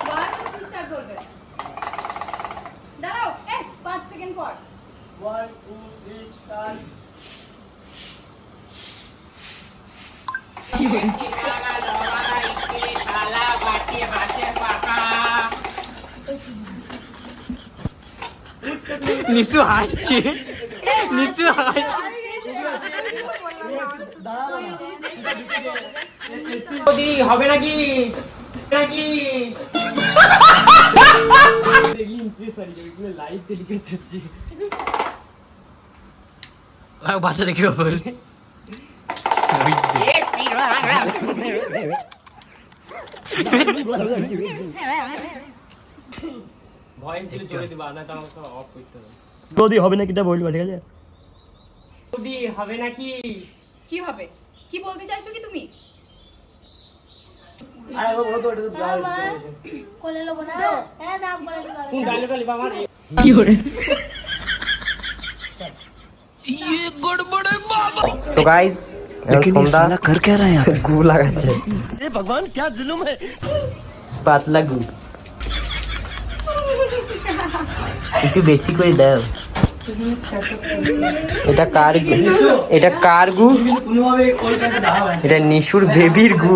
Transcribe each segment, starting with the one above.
One two three start করবে দাঁড়াও এ পাঁচ সেকেন্ড নিচু হাসছে নিচু হাসছে হবে নাকি? নাকি? বাচ্চা দেখে বলে ভয়েস দিলে চলে দিবা না তো আমাকে অফ করতে হবে যদি হবে না কিটা বলবা ঠিক আছে মোদি হবে নাকি কি হবে কি বলতে চাইছো কি তুমি কোলে লোবো না হ্যাঁ না বলে দিবা কোন ডায়লগটা লিবা আমার তো গাইস সন্ধ্যা कर क्या रहे हैं आप গু লাগাচ্ছে भगवान क्या जुलुम है পাতলা গু একটু বেশি করে দাও। এটা কার এটা কার গু? এটা নিশুর বেবির গু।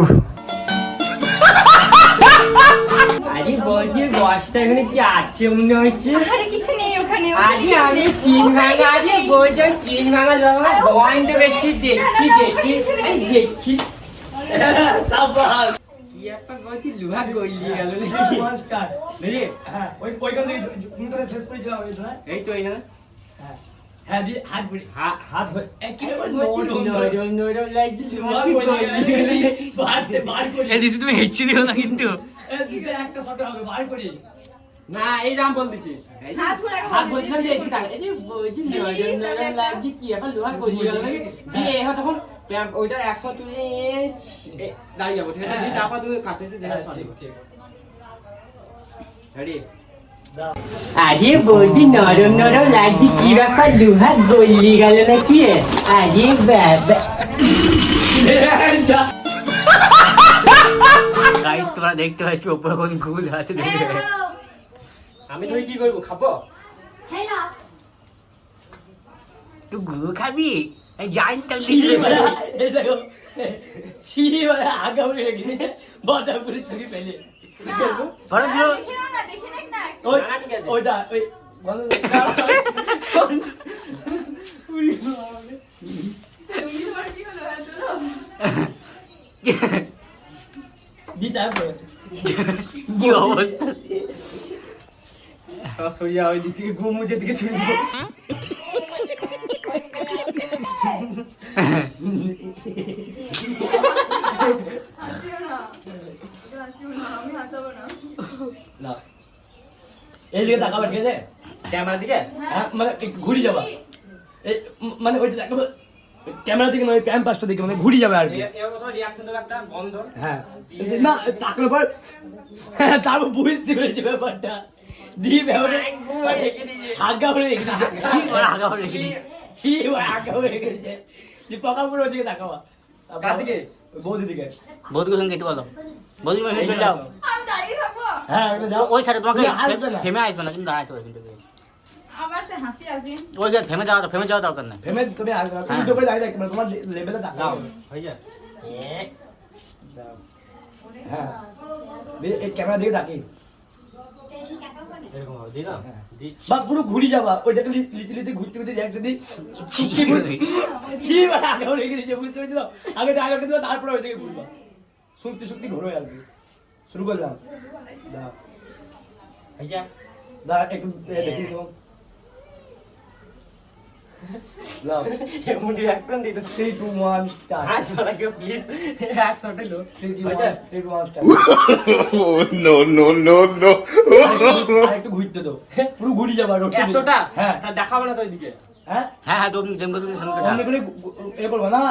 আরে বলছি বসটা এখানে কি আছে মনে হচ্ছে? আরে কিছু নেই ওখানে আরে আমি চিন ভাঙা আরে বলছো চিন ভাঙা দেখছি দেখছি দেখছি। বলছি লুহা গলিয়ে গেল নাকি স্টার্ট হ্যাঁ ওই ওইখান থেকে তুমি শেষ করে যাও এই তো এই না হ্যাঁ হ্যাঁ দি হাত বুড়ি হাত হাত একই নরম নরম নরম নরম লাগছে লুহা নরম গলিয়ে গেল তুমি হেসছি দিও না কিন্তু একটা শটে হবে বার করে না এই দাম বলতেছি হাত ঘোরাকে হাত বলছিলাম যে এদিকে তাকা এই বলছি নরম নরম লাগছে কি এখন লোহা গেল দিয়ে তখন ওইটা একশো তুলে দাঁড়িয়ে যাব ঠিক আছে? তারপর তুমি কাছে এসে দেখা হ্যাঁ, ঠিক, রেডি আরে বৌদি নরম নরম লাগছে কি ব্যাপার? গেল নাকি? আরে বাবা। গাইস তোমরা দেখতে পাচ্ছ ওপরে কোন গুল হাতে দেখে আমি তুই কি করব খাব? হ্যাঁ তুই গু খাবি? ঠিক আছে। ওইটা ওই কি অবস্থা সরাসরি ওই দিক থেকে ঘুম মুছে দিকে ছুড়ে এইদিকে তাকাবা ঠিক আছে? ক্যামেরা দিকে? হ্যাঁ, মানে একটু ঘুরি যাবা? মানে ওইটা তাকাবা ক্যামেরা দিকে নয় ক্যাম্প পাসটা দিকে মানে ঘুরি যাবে আর কি। হ্যাঁ। না তাকলে পর হ্যাঁ তারপর বুঝতে পেরেছি ব্যাপারটা। দিয়ে ব্যাপারে আগা করে রেখে দিয়েছে আগা করে রেখে দিয়েছে? ছি ও করে রেখে দিয়েছে দিয়ে পকা পুরো ওদিকে তাকাবা কার দিকে? বৌদি দিকে বৌদিকে সঙ্গে একটু বলো। বৌদি তুমি চলে যাও। আমি দাঁড়িয়ে থাকব। হ্যাঁ যাও। ওই সাইডে তোমাকে তুমি আসবে না। ফেমে আসবে না তুমি দাঁড়ায় থাকবে কিন্তু আবার সে হাসি আসি ওই যে ফেমে যাওয়া ফেমে যাওয়া দরকার নেই। ভেবে তুমি আসবে তুমি হ্যাঁ। তো করে দাঁড়িয়ে থাকতে তোমার লেভেলে তাকাও। হয়ে যায় হ্যাঁ। এই ক্যামেরা দিকে তাকি এরকম হবে দিলাম বা পুরো ঘুরি যাবা ওইটাকে লিতে লিতে ঘুরতে ঘুরতে দেখ যদি ছি মানে আগে রেখে দিয়েছে বুঝতে পেরেছি তো? আগে আগে রেখে দিবা তারপরে ওইদিকে ঘুরবা। শুনতে শুনতে ঘুরো আর কি শুরু করলাম। দা এই যা। দা একটু দেখি তো। দাও এমন রিয়াকশন দিল। থ্রি টু ওয়ান স্টার্ট আসবে না কেউ প্লিজ লোক থ্রি টু আচ্ছা। One three two one start no, no, no, no. আর একটু ঘুরতে তো পুরো ঘুরি যাবা রোড এতটা? হ্যাঁ। তা দেখাবো না তো ওইদিকে। হ্যাঁ? হ্যাঁ হ্যাঁ তুমি যেমন তুমি সেমন অন্য করে গু- গু- এ করবা না?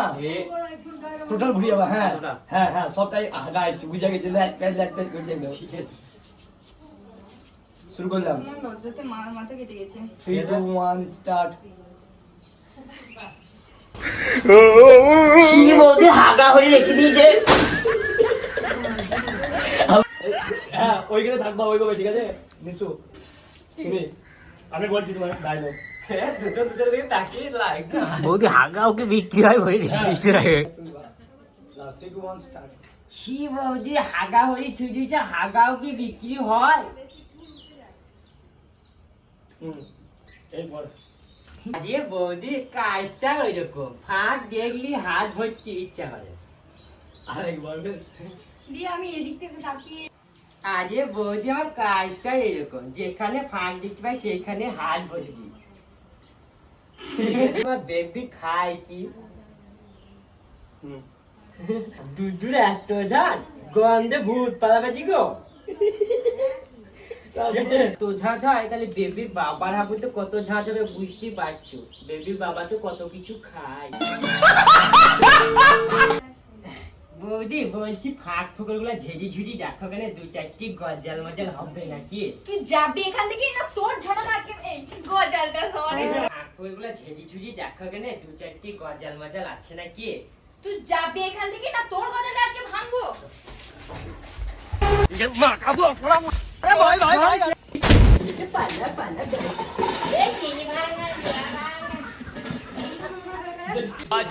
টোটাল ঘুরি যাবা হ্যাঁ। হ্যাঁ হ্যাঁ সবটাই গাইস বুঝা গেছে ল্যাট প্যাচ ল্যাট প্যাচ ঘুরছে একদম ঠিক আছে। শুরু করলাম। মার মাথা কেটে গেছে। থ্রি টু ওয়ান স্টার্ট কি বৌদি হাগা হয়ে রেখে দিয়েছে হ্যাঁ ওইখানে থাকবা ওইভাবে ঠিক আছে নিশু তুমি আমি বলছি তোমার ডায়লগ হ্যাঁ, বৌদি হাগা ওকে বিক্রি হয় বলে রেখে থ্রি টু ওয়ান স্টার্ট ছি বৌদি হাগা হয়ে ছুটিছে হাগাও কি বিক্রি হয় হুম এরপর আরে বৌদি কাজটা ওইরকম। ফাঁক দেখলি হাত ভরছি ইচ্ছা করে। আরেকবার দিয়ে আমি এদিক থেকে তাকিয়ে আরে বৌদি আমার কাজটা এরকম যেখানে ফাঁক দেখতে পাই সেখানে হাত ভরে দিই তোমার বেবি খায় কি? দুধুর এত ঝাল গন্ধে ভূত পালাবাজি গো? তো ঝাঁঝ হয় তাহলে বেবির বাবার হাবু তো কত ঝাঁঝ হবে বুঝতেই পারছ। বেবির বাবা তো কত কিছু খায়। বৌদি বলছি ফাঁক ফুকরগুলা ঝেড়ি ঝুড়ি দেখো কেন? দু চারটি গজাল মজাল হবে নাকি? তুই যাবি এখান থেকে? না তোর ঝাঁটা আজকে এই গজালটা সরে। ফাঁক ফুকরগুলা ঝেড়ি ঝুড়ি দেখো কেন? দু চারটি গজাল মজাল আছে নাকি? তুই যাবি এখান থেকে? না তোর গজালটা আজকে ভাঙবো? পাল্লা পাল্লা এই চিনি ভাঙা, চিনি ভাঙা। আজ